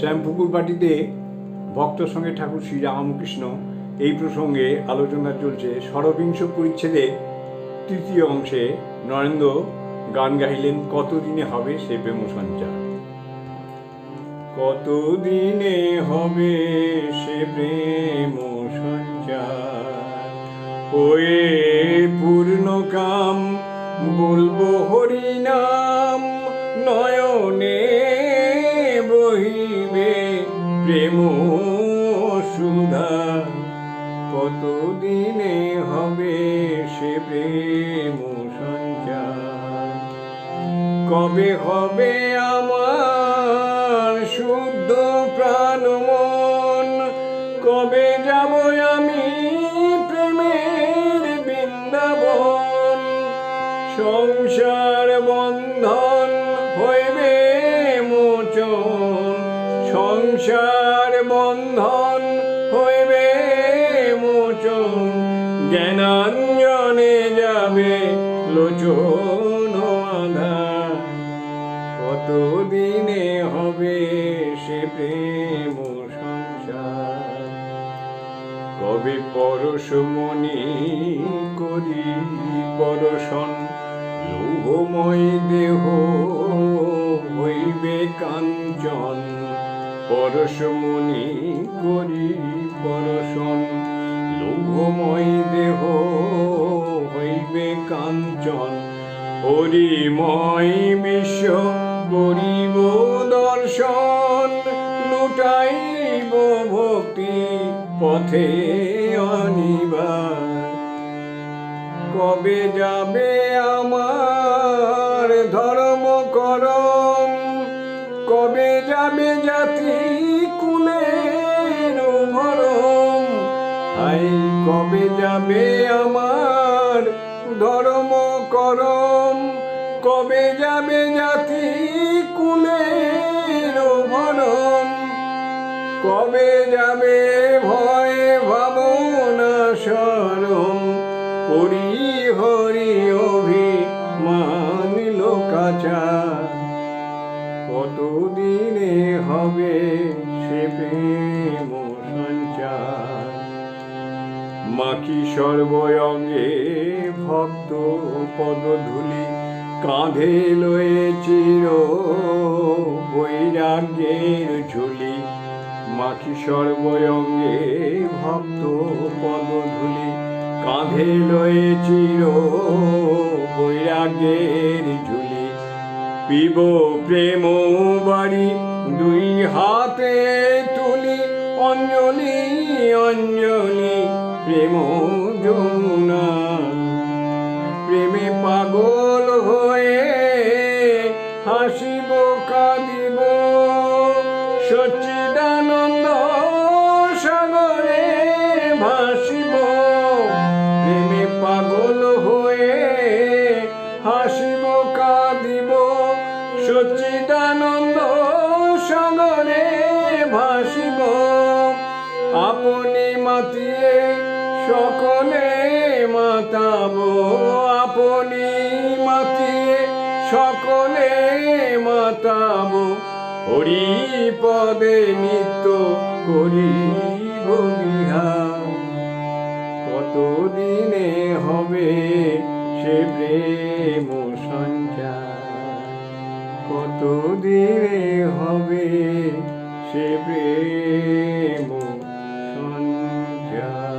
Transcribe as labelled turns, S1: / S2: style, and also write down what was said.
S1: শ্যামপুকুর বাটিতে ভক্তর সঙ্গে ঠাকুর শ্রী রামকৃষ্ণ এই প্রসঙ্গে আলোচনা চলছে ষড়বিংশ পরিচ্ছেদে তৃতীয় অংশে। নরেন্দ্র গান গাইলেন কতদিনে হবে সে প্রেম সঞ্চার? কতদিনে হবে সে প্রেম সঞ্চার? ওয়ে পূর্ণ কাম, বলব হরিনাম, নয়নে বহিবে প্রেম সুধা, কতদিনে হবে সে প্রেম সঞ্চার? কবে হবে আমার শুদ্ধ প্রাণ মন? কবে যাব আমি প্রেমের বৃন্দাবন? সংসার বন্ধন হইবে মোচন সংসার বন্ধন হইবে মোচন, জ্ঞানাঞ্জনে যাবে লোচন আধার কতদিনে হবে সে প্রেম সংসার? কবে পরশমণি করি পরশন লৌহময় দেহ হইবে কাঞ্চন। পরশমণি করি পরশন লৌহময় দেহ হইবে কাঞ্চন। হরিময় বিশ্ব করিব দর্শন, লুটাইব ভক্তি পথে অনিবার। কবে যাবে আমার ধর্ম কবে যাবে জাতি কুলের ভরম আই কবে যাবে আমার ধর্ম করম কবে যাবে জাতি কুলের ভরম কবে যাবে ভয় ভাবনা সরম পরি হরি অভিমান লোকাচার। কতদিনে হবে সে প্রেম মাখি সর্বঙ্গে ভক্ত পদধূলি কাঁধে লয়ে চির বৈরাগ্যের ঝুলি? মাখি সর্বয়ঙ্গে ভক্ত পদ পদধূলি কাঁধে লয়ে চির বৈরাগ্যের ঝুলি? পিব প্রেম বাড়ি। দুই হাতে তুলি অঞ্জলি অঞ্জলি প্রেম ভাসিব। আপনি মাতিয়ে সকলে মাতাব। আপনি মাতিয়ে সকলে মাতাব। হরি পদে নিত্য করিব কতদিনে হবে সে প্রেম সঞ্চার? কতদিনে হবে সে প্রেম সঞ্চার।